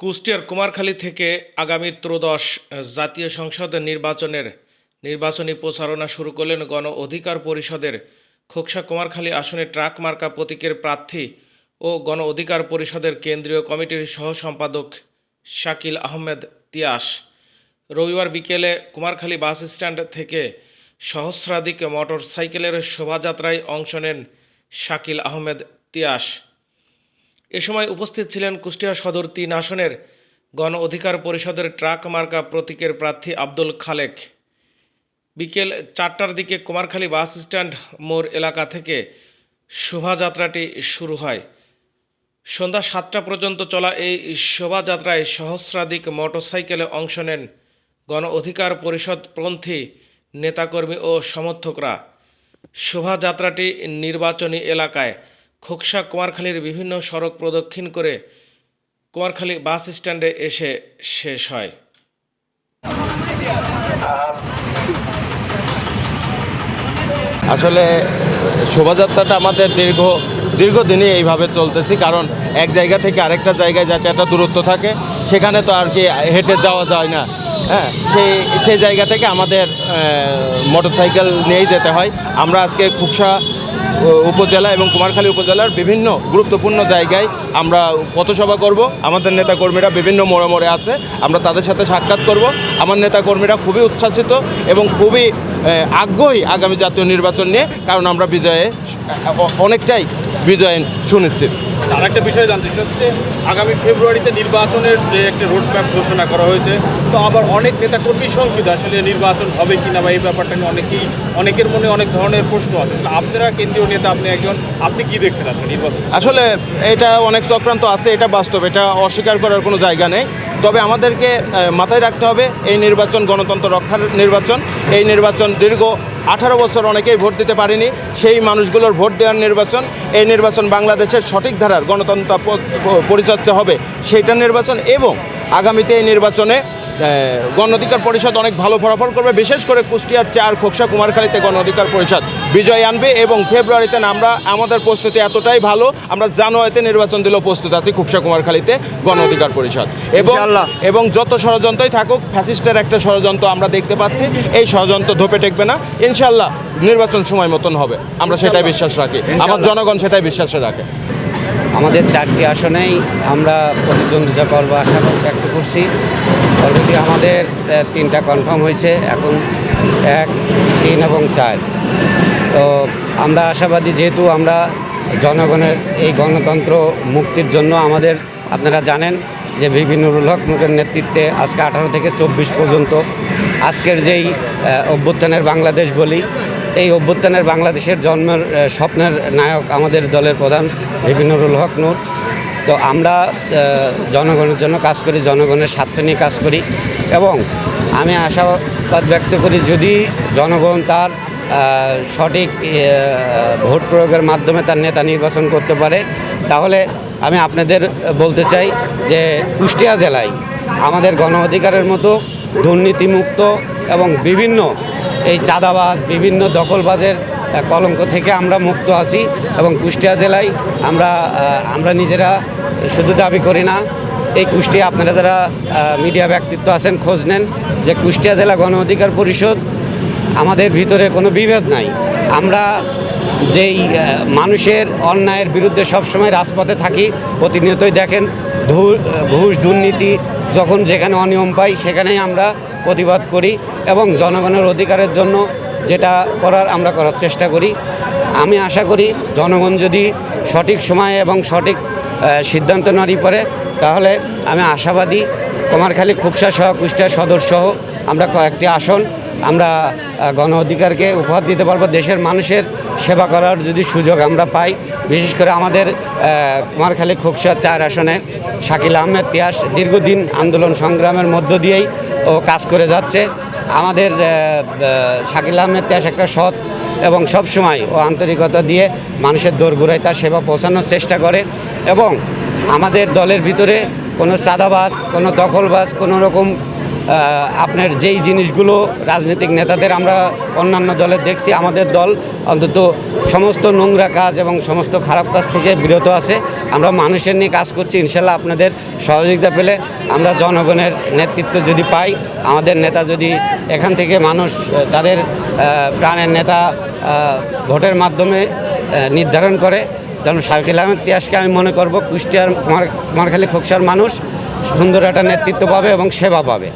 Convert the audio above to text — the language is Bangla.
কুষ্টিয়ার কুমারখালী থেকে আগামী ত্রয়োদশ জাতীয় সংসদের নির্বাচনের নির্বাচনী প্রচারণা শুরু করলেন গণ অধিকার পরিষদের খোকসা কুমারখালী আসনে ট্রাক মার্কা প্রতীকের প্রার্থী ও গণ অধিকার পরিষদের কেন্দ্রীয় কমিটির সহ সম্পাদক শাকিল আহমেদ তিয়াস। রবিবার বিকেলে কুমারখালী বাস স্ট্যান্ড থেকে সহস্রাধিক মোটর সাইকেলের শোভাযাত্রায় অংশ নেন শাকিল আহমেদ তিয়াস। এ সময় উপস্থিত ছিলেন কুষ্টিয়া সদর তিন আসনের গণ অধিকার পরিষদের ট্রাক মার্কা প্রতীকের প্রার্থী আব্দুল খালেক। বিকেল চারটার দিকে কুমারখালী বাস স্ট্যান্ড মোড় এলাকা থেকে শোভাযাত্রাটি শুরু হয়। সন্ধ্যা সাতটা পর্যন্ত চলা এই শোভাযাত্রায় সহস্রাধিক মোটরসাইকেলে অংশ নেন গণ অধিকার পরিষদপন্থী নেতাকর্মী ও সমর্থকরা। শোভাযাত্রাটি নির্বাচনী এলাকায় খোকসা কুমারখালীর বিভিন্ন সড়ক প্রদক্ষিণ করে কুমারখালী বাস স্ট্যান্ডে এসে শেষ হয়। আসলে শোভাযাত্রাটা আমাদের দীর্ঘ, দীর্ঘদিনই এইভাবে চলতেছি, কারণ এক জায়গা থেকে আরেকটা জায়গায় যাতে একটা দূরত্ব থাকে, সেখানে তো আর কি হেঁটে যাওয়া যায় না। হ্যাঁ সেই সেই জায়গা থেকে আমাদের মোটর সাইকেল নিয়েই যেতে হয়। আমরা আজকে খুকসা উপজেলা এবং কুমারখালী উপজেলার বিভিন্ন গুরুত্বপূর্ণ জায়গায় আমরা পথসভা করব। আমাদের নেতাকর্মীরা বিভিন্ন মোড়ে মোড়ে আছে। আমরা তাদের সাথে সাক্ষাৎ করব। আমার নেতাকর্মীরা খুবই উচ্ছ্বাসিত এবং খুবই আগ্রহী আগামী জাতীয় নির্বাচন নিয়ে কারণ আমরা বিজয়ে অনেকটাই বিজয় সুনিশ্চিত আর একটা বিষয় জানতে সেটা হচ্ছে আগামী ফেব্রুয়ারিতে নির্বাচনের যে একটা রোড ম্যাপ ঘোষণা করা হয়েছে তো আবার অনেক নেতা নেতাকর্মী শঙ্কিত আসলে নির্বাচন হবে কিনা বা এই ব্যাপারটা নিয়ে অনেকেই অনেকের মনে অনেক ধরনের প্রশ্ন আছে। আপনারা কেন্দ্রীয় নেতা আপনি একজন আপনি কি দেখছেন আসলে নির্বাচন? আসলে এটা অনেক চক্রান্ত আছে এটা বাস্তব এটা অস্বীকার করার কোনো জায়গা নেই। তবে আমাদেরকে মাথায় রাখতে হবে, এই নির্বাচন গণতন্ত্র রক্ষার নির্বাচন। এই নির্বাচন দীর্ঘ আঠারো বছর অনেকেই ভোট দিতে পারেনি, সেই মানুষগুলোর ভোট দেওয়ার নির্বাচন, এই নির্বাচন বাংলাদেশের সঠিক ধারার গণতন্ত্র পরিচর্যা হবে, সেইটা নির্বাচন এবং আগামীতে এই নির্বাচনে গণ অধিকার পরিষদ অনেক ভালো ফলাফল করবে বিশেষ করে কুষ্টিয়ার চার খোকসা কুমারখালীতে গণ অধিকার পরিষদ বিজয় আনবে এবং ফেব্রুয়ারিতে আমরা আমাদের প্রস্তুতি এতটাই ভালো আমরা জানুয়ারিতে নির্বাচন দিলেও প্রস্তুত আছি খুকসা কুমারখালীতে গণ অধিকার পরিষদ। এবং এবং যত ষড়যন্ত্রই থাকুক ফ্যাসিস্টের একটা ষড়যন্ত্র আমরা দেখতে পাচ্ছি এই ষড়যন্ত্র ধোপে টেকবে না ইনশাল্লাহ নির্বাচন সময় মতন হবে আমরা সেটাই বিশ্বাস রাখি আমার জনগণ সেটাই বিশ্বাসে রাখে। আমাদের চারটি আসনেই আমরা প্রতিদ্বন্দ্বিতা করব আশা ব্যক্ত করছি। অলরেডি আমাদের তিনটা কনফার্ম হয়েছে, এখন এক, তিন এবং চার। তো আমরা আশাবাদী যেহেতু আমরা জনগণের এই গণতন্ত্র মুক্তির জন্য আমাদের, আপনারা জানেন যে বিভিন্ন হক মুখের নেতৃত্বে আজকে আঠারো থেকে চব্বিশ পর্যন্ত আজকের যেই অভ্যুত্থানের বাংলাদেশ বলি, এই অভ্যুত্থানের বাংলাদেশের জন্মের স্বপ্নের নায়ক আমাদের দলের প্রধান বিভিন্নরুল হক নূর। তো আমরা জনগণের জন্য কাজ করি, জনগণের স্বার্থ নিয়ে কাজ করি এবং আমি আশাবাদ ব্যক্ত করি যদি জনগণ তার সঠিক ভোট প্রয়োগের মাধ্যমে তার নেতা নির্বাচন করতে পারে, তাহলে আমি আপনাদের বলতে চাই যে কুষ্টিয়া জেলায় আমাদের গণ অধিকারের মতো দুর্নীতিমুক্ত এবং বিভিন্ন এই চাঁদাবাজ, বিভিন্ন দখলবাজের কলঙ্ক থেকে আমরা মুক্ত আছি এবং কুষ্টিয়া জেলায় আমরা আমরা নিজেরা শুধু দাবি করি না, এই কুষ্টিয়া আপনারা যারা মিডিয়া ব্যক্তিত্ব আছেন খোঁজ নেন যে কুষ্টিয়া জেলা গণ অধিকার পরিষদ আমাদের ভিতরে কোনো বিভেদ নাই। আমরা যেই মানুষের অন্যায়ের বিরুদ্ধে সবসময় রাজপথে থাকি, প্রতিনিয়তই দেখেন ঘুষ, দুর্নীতি যখন যেখানে অনিয়ম পাই সেখানেই আমরা প্রতিবাদ করি এবং জনগণের অধিকারের জন্য যেটা করার আমরা করার চেষ্টা করি। আমি আশা করি জনগণ যদি সঠিক সময়ে এবং সঠিক সিদ্ধান্ত না নিতে পারে তাহলে আমি আশাবাদী কুমারখালী খুকসা সহ, কুষ্টিয়া সদর সহ আমরা কয়েকটি আসন আমরা গণ অধিকারকে উপহার দিতে পারব। দেশের মানুষের সেবা করার যদি সুযোগ আমরা পাই, বিশেষ করে আমাদের কুমারখালী খুকসা চার আসনে শাকিল আহমেদ তিয়াস দীর্ঘদিন আন্দোলন সংগ্রামের মধ্য দিয়েই ও কাজ করে যাচ্ছে। আমাদের শাকিল আহমেদ ত্যাস একটা সৎ এবং সবসময় ও আন্তরিকতা দিয়ে মানুষের দোরগোড়ায় তার সেবা পৌঁছানোর চেষ্টা করে এবং আমাদের দলের ভিতরে কোনো চাঁদাবাজ, কোনো দখলবাজ, কোনো রকম আপনার যেই জিনিসগুলো রাজনৈতিক নেতাদের আমরা অন্যান্য দলের দেখছি, আমাদের দল অন্তত সমস্ত নোংরা কাজ এবং সমস্ত খারাপ কাজ থেকে বিরত আছে। আমরা মানুষের নিয়ে কাজ করছি, ইনশাল্লাহ আপনাদের সহযোগিতা পেলে আমরা জনগণের নেতৃত্ব যদি পাই, আমাদের নেতা যদি এখান থেকে মানুষ, তাদের প্রাণের নেতা ভোটের মাধ্যমে নির্ধারণ করে। যেমন শাকিল আহমেদ আমি মনে করব, কুষ্টিয়ার কুমার কুমারখালী খোকসার মানুষ সুন্দর একটা নেতৃত্ব পাবে এবং সেবা পাবে।